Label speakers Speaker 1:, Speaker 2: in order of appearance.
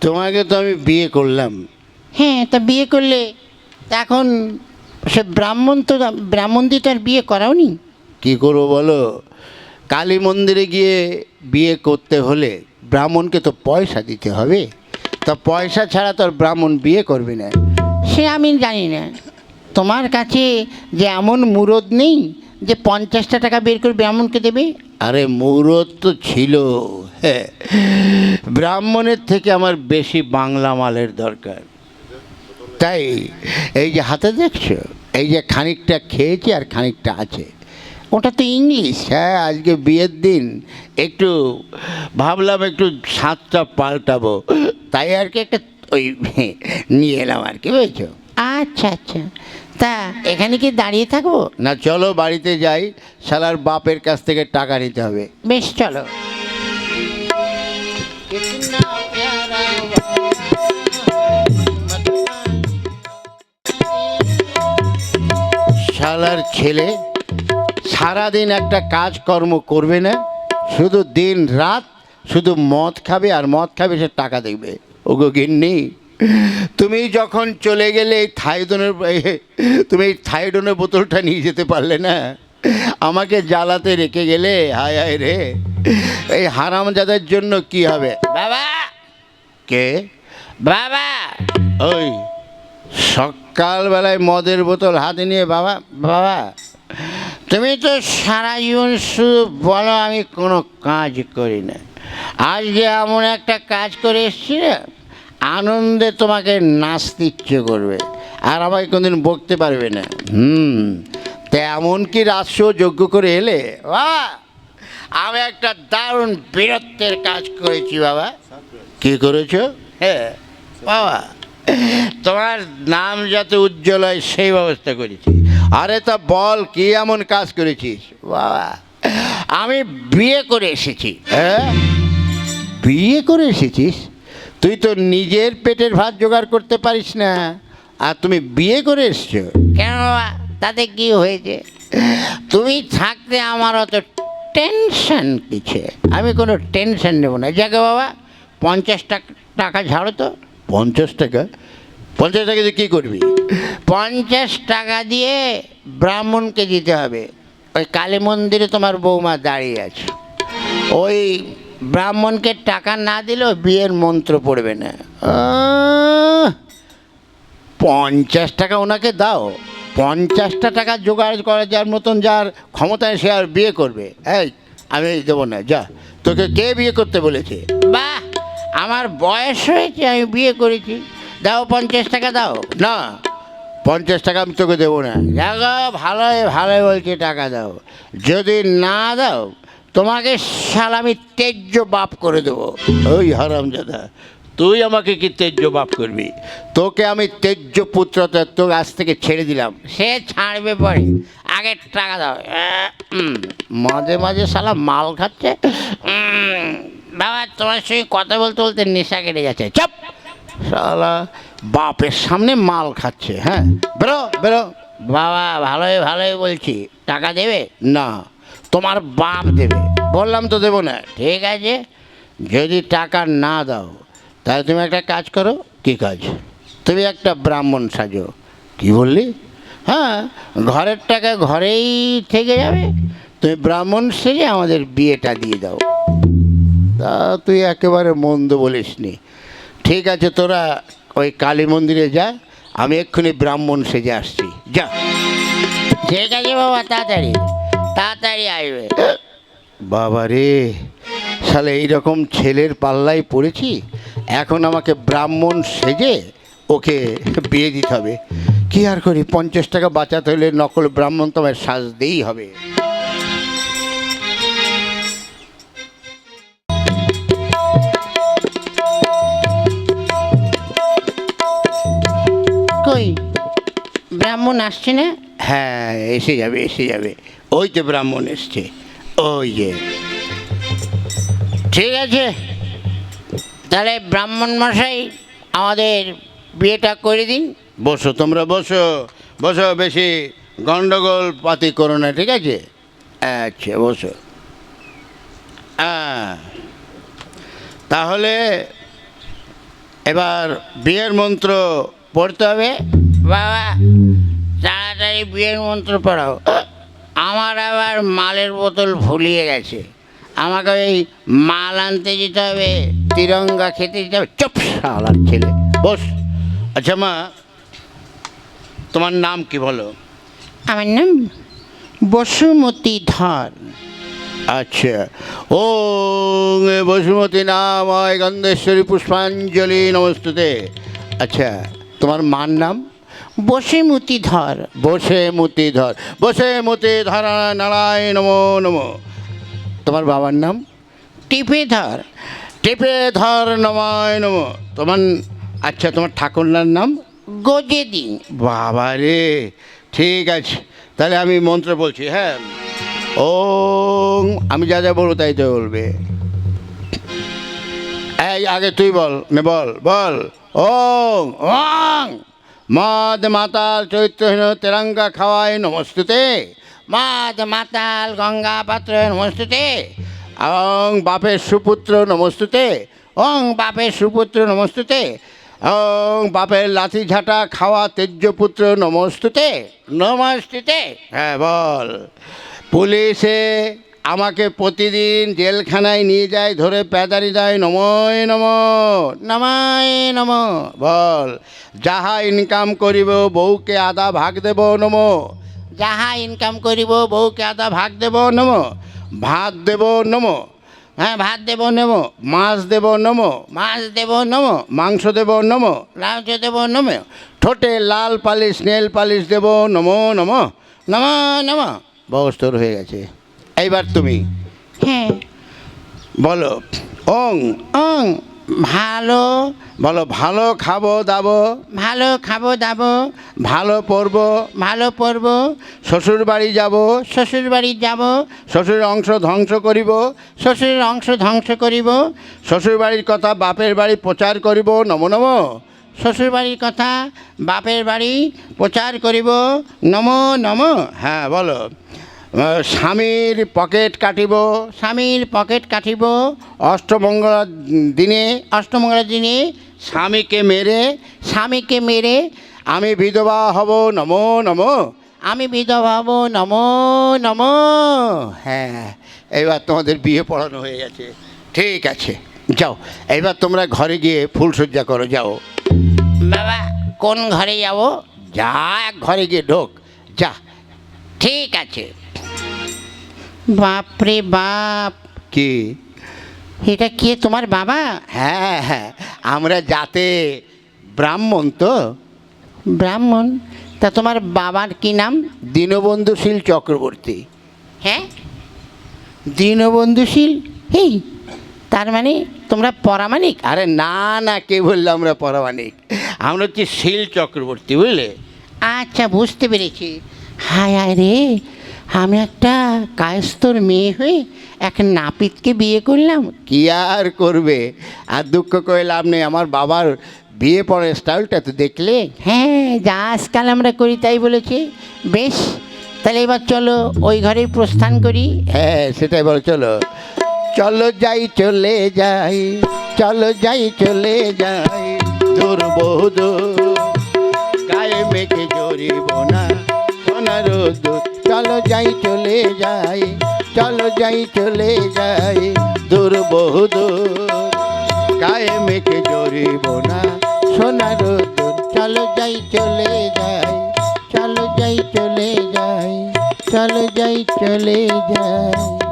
Speaker 1: তোমাকে তো আমি বিয়ে করলাম।
Speaker 2: হ্যাঁ তা বিয়ে করলে এখন সে ব্রাহ্মণ তো ব্রাহ্মণ দিয়ে তো আর বিয়ে করাওনি
Speaker 1: কি করব বলো? কালী মন্দিরে গিয়ে বিয়ে করতে হলে ব্রাহ্মণকে তো পয়সা দিতে হবে। তা পয়সা ছাড়া তো আর ব্রাহ্মণ বিয়ে করবে না।
Speaker 2: সে আমি জানি না। তোমার কাছে যে এমন মুরদ নেই যে পঞ্চাশটা টাকা বের করে ব্রাহ্মণকে দেবে?
Speaker 1: আরে মুরদ তো ছিল। ব্রাহ্মণের থেকে আমার বেশি বাংলা মালের দরকার। তাই এই যে হাতে দেখছ এই যে খানিকটা খেয়েছি আর খানিকটা আছে।
Speaker 2: ওটা তো ইংলিশ
Speaker 1: হ্যাঁ আজকে বিয়ের দিন। একটু ভাবলাম একটু স্বাদটা পাল্টাবো। তাই আর কি একটা ওই নিয়ে এলাম আর কি বুঝছ?
Speaker 2: আচ্ছা আচ্ছা। তা এখানে কি দাঁড়িয়ে থাকব?
Speaker 1: না চলো বাড়িতে যাই। শালার বাপের কাছ থেকে টাকা নিতে হবে।
Speaker 2: বেশ চলো।
Speaker 1: শালার ছেলে সারাদিন একটা কাজকর্ম করবে না, শুধু দিন রাত শুধু মদ খাবে আর মদ খাবে সে টাকা দেখবে। ওগো গিন্নি, তুমি যখন চলে গেলে এই থাইডনের তুমি এই থাইডনের বোতলটা নিয়ে যেতে পারলে না? আমাকে জ্বালাতে রেখে গেলে, হায় হায় রে। এই হারামজাদের জন্য কি হবে?
Speaker 2: বাবা!
Speaker 1: কে?
Speaker 2: বাবা!
Speaker 1: ওই সকালবেলায় মদের বোতল হাতে নিয়ে বাবা বাবা,
Speaker 2: তুমি তো সারা জীবন শুধু বলো আমি কোনো কাজ করি না। আজকে এমন একটা কাজ করে এসছি না, আনন্দে তোমাকে নাচতে ইচ্ছে করবে,
Speaker 1: আর আমাকে কোনদিন বকতে পারবে না। হুম তা এমন কি রাজস্ব যোগ্য করে এলে? বাবা! আমি একটা দারুণ বীরত্বের কাজ করেছি বাবা। কি করেছ? হ্যাঁ বাবা তোমার নাম যাতে উজ্জ্বল হয় সেই ব্যবস্থা করেছি। আরে তা বল কি এমন কাজ করেছিস? বাবা আমি বিয়ে করে এসেছি। হ্যাঁ বিয়ে করে এসেছিস? তুই তো নিজের পেটের ভাত জোগাড় করতে পারিস না। আর তুমি বিয়ে করে এসছো?
Speaker 2: কেন তাতে কি হয়েছে? তুমি থাকতে আমার অত টেনশন কিছে আমি কোনো টেনশন নেব না। যাকে বাবা পঞ্চাশ টাকা টাকা ঝাড়ো তো।
Speaker 1: পঞ্চাশ টাকা? পঞ্চাশ টাকা দিয়ে কী করবি?
Speaker 2: পঞ্চাশ টাকা দিয়ে ব্রাহ্মণকে দিতে হবে। ওই কালী মন্দিরে তোমার বৌমা দাঁড়িয়ে আছে। ওই ব্রাহ্মণকে টাকা না দিলেও বিয়ের মন্ত্র পড়বে না।
Speaker 1: পঞ্চাশ টাকা ওনাকে দাও। পঞ্চাশটা টাকা জোগাড় করা যার মতন যার ক্ষমতায় সে আর বিয়ে করবে। এই আমি দেবো না যা। তোকে কে বিয়ে করতে বলেছে?
Speaker 2: বাহ আমার বয়স হয়েছে আমি বিয়ে করেছি। দাও পঞ্চাশ টাকা দাও।
Speaker 1: না পঞ্চাশ টাকা আমি তোকে দেবো না।
Speaker 2: দেখো ভালোই ভালোই বলছি টাকা দাও।
Speaker 1: যদি না দাও তোমাকে শাল আমি তেজ্য বাপ করে দেবো। ওই হারামজাদা। তুই আমাকে কি তেজ্য বাপ করবি? তোকে আমি তেজ্য পুত্রতে তোর আজ থেকে ছেড়ে দিলাম।
Speaker 2: সে ছাড়বে পরে। আগে টাকা দাও। মাঝে মাঝে শালা মাল খাচ্ছে। বাবা তোমার সঙ্গে কথা বলতে বলতে নেশা কেটে যাচ্ছে। চপ!
Speaker 1: শালা বাপের সামনে মাল খাচ্ছে হ্যাঁ? বেরো বেরো।
Speaker 2: বাবা ভালোই ভালোই বলছি। টাকা দেবে?
Speaker 1: না তোমার বাপ দেবে। বললাম তো দেবো না।
Speaker 2: ঠিক আছে।
Speaker 1: যদি টাকা না দাও তাহলে তুমি একটা কাজ করো কি কাজ? তুমি একটা ব্রাহ্মণ সাজো। কি বললি? হ্যাঁ ঘরের টাকা ঘরেই থেকে যাবে। তুমি ব্রাহ্মণ সেজে আমাদের বিয়েটা দিয়ে দাও। তা তুই একেবারে মন্দ বলিসনি। ঠিক আছে তোরা ওই কালী মন্দিরে যা আমি এক্ষুনি ব্রাহ্মণ সেজে আসছি। যা।
Speaker 2: ঠিক আছে বাবা তাড়াতাড়ি। তাড়াতাড়ি আসবে।
Speaker 1: বাবা রে শালে এইরকম ছেলের পাল্লায় পড়েছি? এখন আমাকে ব্রাহ্মণ সেজে ওকে বিয়ে দিতে হবে। কি আর করি পঞ্চাশ টাকা বাঁচাতে হলে নকল ব্রাহ্মণ তোমার সাজতেই হবে।
Speaker 2: কই? ব্রাহ্মণ আসছে না?
Speaker 1: হ্যাঁ এসে যাবে এসে যাবে। ওই তো ব্রাহ্মণ এসছে। ওই যে।
Speaker 2: ঠিক আছে। তাহলে ব্রাহ্মণ মশাই আমাদের বিয়েটা করে দিন।
Speaker 1: বসো তোমরা বসো বসো বেশি গন্ডগোল পাতি করো না ঠিক আছে? আচ্ছা বসো। হ্যাঁ তাহলে এবার বিয়ের মন্ত্র পড়তে হবে।
Speaker 2: বাবা তাড়াতাড়ি বিয়ের মন্ত্র পড়াও। আমার আবার মালের বোতল ভুলিয়ে গেছে। আমাকে ওই মাল আনতে যেতে হবে। তিরঙ্গা খেতে যেতে হবে চুপ শালার ছেলে।
Speaker 1: বস। আচ্ছা মা তোমার নাম কি বলো?
Speaker 2: আমার নাম বসুমতী ধর।
Speaker 1: আচ্ছা। ও বসুমতী নাম হয় গন্ধেশ্বরী পুষ্পাঞ্জলি নমস্তুতে। আচ্ছা তোমার মার নাম?
Speaker 2: বসুমতী ধর।
Speaker 1: বসে মতি ধর। বসে মতি ধর নারায়ণ নমো নমো। তোমার বাবার নাম?
Speaker 2: টিপে ধর।
Speaker 1: টেপে ধর নমায় নম। তোমার আচ্ছা তোমার ঠাকুরনার নাম?
Speaker 2: গোজে দিন
Speaker 1: বাবা রে ঠিক আছে। তাহলে আমি মন্ত্র বলছি হ্যাঁ? ও আমি যা যা বলব তাই তো বলবে। এই আগে তুই বল নে বল বল। ওং ওং। মদ মাতাল চৈত্রহীন তেরঙ্গা খাওয়াই নমস্তুতে।
Speaker 2: মাদ মাতাল গঙ্গা পাত্র নমস্তুতে।
Speaker 1: ওং বাপের সুপুত্র নমস্তুতে।
Speaker 2: ওং বাপের সুপুত্র নমস্তুতে।
Speaker 1: ওং বাপের লাঠি ঝাঁটা খাওয়া তেজ্যপুত্র নমস্তুতে।
Speaker 2: নমস্তুতে।
Speaker 1: হ্যাঁ বল। পুলিশে আমাকে প্রতিদিন জেলখানায় নিয়ে যায়, ধরে প্যাদারি দেয়, নময়, নম,
Speaker 2: নমায়, নম,
Speaker 1: বল। যাহা ইনকাম করিব বউকে আদা ভাগ দেব, নম।
Speaker 2: যাহা ইনকাম করিব বউকে আদা ভাগ দেব,
Speaker 1: নম। ভাত দেব নম।
Speaker 2: হ্যাঁ ভাত দেব নেব
Speaker 1: মাছ দেব নম
Speaker 2: মাছ দেব নম
Speaker 1: মাংস দেব নম
Speaker 2: লাউচ দেব নম।
Speaker 1: ঠোঁটে লাল পালিশ নেল পালিশ দেব নম নম
Speaker 2: নম নম।
Speaker 1: বস্তর তোর হয়ে গেছে। এইবার তুমি।
Speaker 2: হ্যাঁ।
Speaker 1: বলো অং।
Speaker 2: ওং ভালো।
Speaker 1: বলো ভালো খাব দাবো।
Speaker 2: ভালো খাব দাবো।
Speaker 1: ভালো পরবো।
Speaker 2: ভালো পরব।
Speaker 1: শ্বশুর বাড়ি যাব।
Speaker 2: শ্বশুর বাড়ি যাব।
Speaker 1: শ্বশুরের অংশ ধ্বংস করিব।
Speaker 2: শ্বশুরের অংশ ধ্বংস করিব।
Speaker 1: শ্বশুর বাড়ির কথা বাপের বাড়ি প্রচার করিব। নম নম।
Speaker 2: শ্বশুর বাড়ির কথা বাপের বাড়ি প্রচার করিব। নম নম।
Speaker 1: হ্যাঁ বলো। স্বামীর পকেট কাটিব
Speaker 2: স্বামীর পকেট কাটিব।
Speaker 1: অষ্টমঙ্গলার দিনে
Speaker 2: অষ্টমঙ্গলার দিনে
Speaker 1: স্বামীকে মেরে
Speaker 2: স্বামীকে মেরে
Speaker 1: আমি বিধবা হব নম নম।
Speaker 2: আমি বিধবা হব নম নম।
Speaker 1: হ্যাঁ এবার তোমাদের বিয়ে পড়ানো হয়ে গেছে। ঠিক আছে যাও। এবার তোমরা ঘরে গিয়ে ফুলসজ্জা করো যাও।
Speaker 2: বাবা কোন ঘরে যাব?
Speaker 1: যা এক ঘরে গিয়ে ঢোক। যা
Speaker 2: ঠিক আছে। বাপরে বাপ।
Speaker 1: কে?
Speaker 2: এটা কে তোমার বাবা?
Speaker 1: হ্যাঁ হ্যাঁ আমরা যাতে ব্রাহ্মণ তো।
Speaker 2: ব্রাহ্মণ? তা তোমার বাবার কি নাম?
Speaker 1: দীনবন্ধুশীল চক্রবর্তী।
Speaker 2: হ্যাঁ? দীনবন্ধুশীল? এই তার মানে তোমরা পরামানিক
Speaker 1: আরে না না কে বলল আমরা পরামানিক আমরা হচ্ছে শীল চক্রবর্তী বুঝলে?
Speaker 2: আচ্ছা বুঝতে পেরেছি। হায় হায় রে আমি একটা কায়স্তর মেয়ে হয়ে এক নাপিতকে বিয়ে করলাম।
Speaker 1: কি আর করবে? আর দুঃখ করে লাভ নেই। আমার বাবার বিয়ে পড়ার স্টাইলটা তো দেখলে।
Speaker 2: হ্যাঁ যা আজকাল আমরা করি তাই বলেছে। বেশ তাহলে এবার চলো ওই ঘরে প্রস্থান করি।
Speaker 1: হ্যাঁ সেটাই বলো চলো। চলো যাই চলে যাই চলো যাই চলে যাই। দূর বহু দূর গায়ে মেঘে জড়িব না। সোনার দূর চলো যাই, চলে যাই, চলো যাই, চলে যাই। দূর বহু দূর, গায়ে মেঘে জড়িব না। সোনার দূর চলো যাই, চলে যাই, চলো যাই, চলে যাই, চলো যাই, চলে যাই।